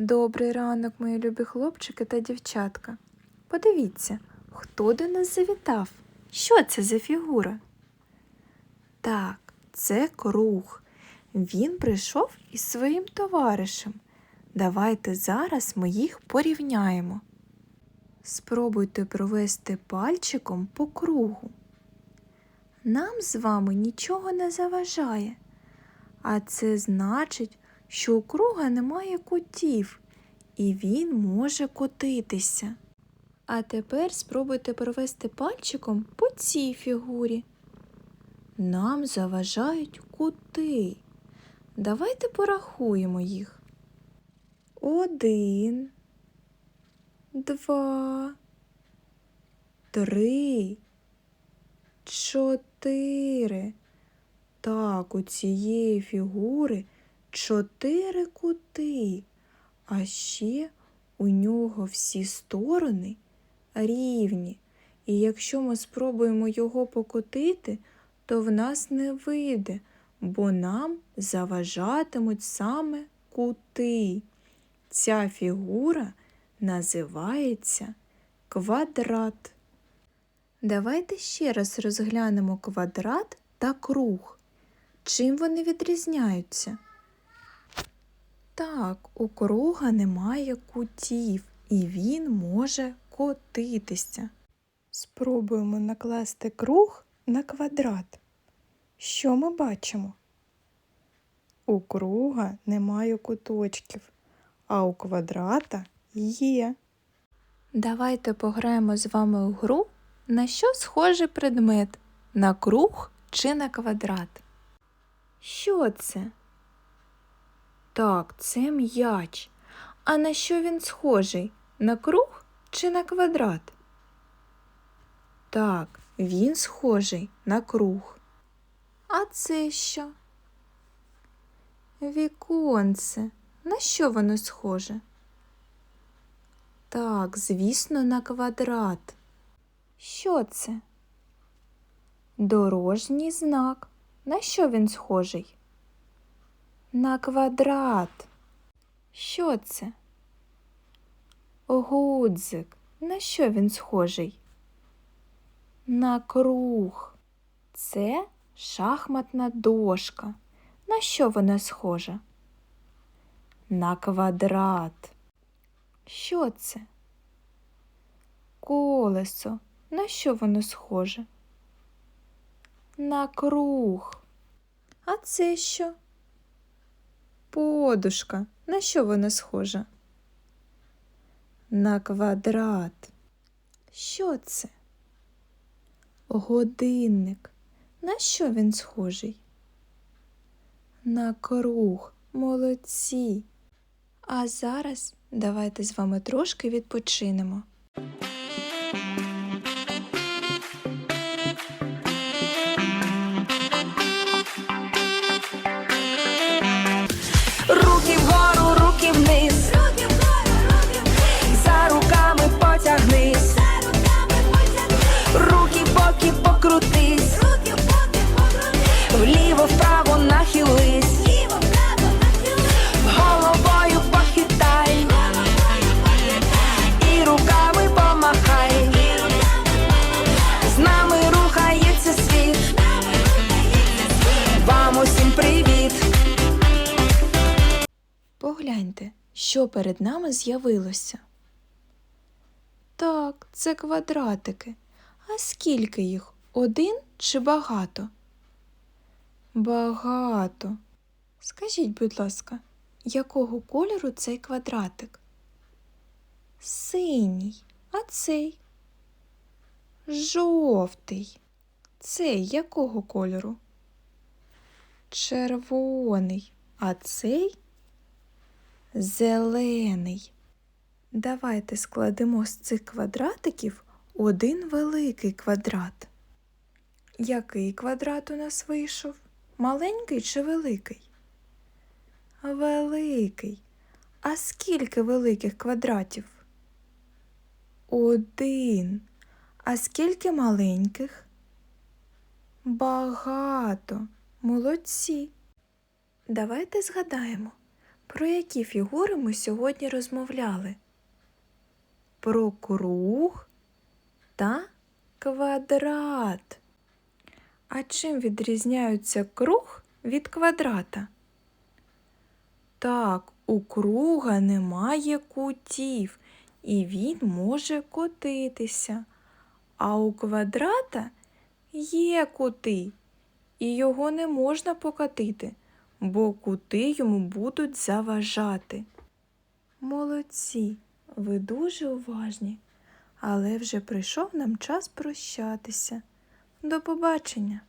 Добрий ранок, мої любі хлопчики та дівчатка. Подивіться, хто до нас завітав? Що це за фігура? Так, це круг. Він прийшов із своїм товаришем. Давайте зараз ми їх порівняємо. Спробуйте провести пальчиком по кругу. Нам з вами нічого не заважає. А це значить, що у круга немає кутів, і він може котитися. А тепер спробуйте провести пальчиком по цій фігурі. Нам заважають кути. Давайте порахуємо їх. Один, два, три, чотири. Так, у цієї фігури чотири кути, а ще у нього всі сторони рівні. І якщо ми спробуємо його покотити, то в нас не вийде, бо нам заважатимуть саме кути. Ця фігура називається квадрат. Давайте ще раз розглянемо квадрат та круг. Чим вони відрізняються? Так, у круга немає кутів, і він може котитися. Спробуємо накласти круг на квадрат. Що ми бачимо? У круга немає куточків, а у квадрата є. Давайте пограємо з вами у гру, на що схожий предмет на круг чи на квадрат. Що це? Так, це м'яч. А на що він схожий? На круг чи на квадрат? Так, він схожий на круг. А це що? Віконце. На що воно схоже? Так, звісно, на квадрат. Що це? Дорожній знак. На що він схожий? На квадрат. Що це? Гудзик. На що він схожий? На круг. Це шахматна дошка. На що вона схожа? На квадрат. Що це? Колесо. На що воно схоже? На круг. А це що? Подушка. На що вона схожа? На квадрат. Що це? Годинник. На що він схожий? На круг. Молодці. А зараз давайте з вами трошки відпочинемо. Погляньте, що перед нами з'явилося. Так, це квадратики. А скільки їх? Один чи багато? Багато. Скажіть, будь ласка, якого кольору цей квадратик? Синій, а цей? Жовтий. Цей якого кольору? Червоний, а цей? Зелений. Давайте складемо з цих квадратиків один великий квадрат. Який квадрат у нас вийшов? Маленький чи великий? Великий. А скільки великих квадратів? Один. А скільки маленьких? Багато. Молодці. Давайте згадаємо, Про які фігури ми сьогодні розмовляли? Про круг та квадрат. А чим відрізняються круг від квадрата? Так, у круга немає кутів, і він може котитися. А у квадрата є кути, і його не можна покотити, бо кути йому будуть заважати. Молодці, ви дуже уважні, але вже прийшов нам час прощатися. До побачення!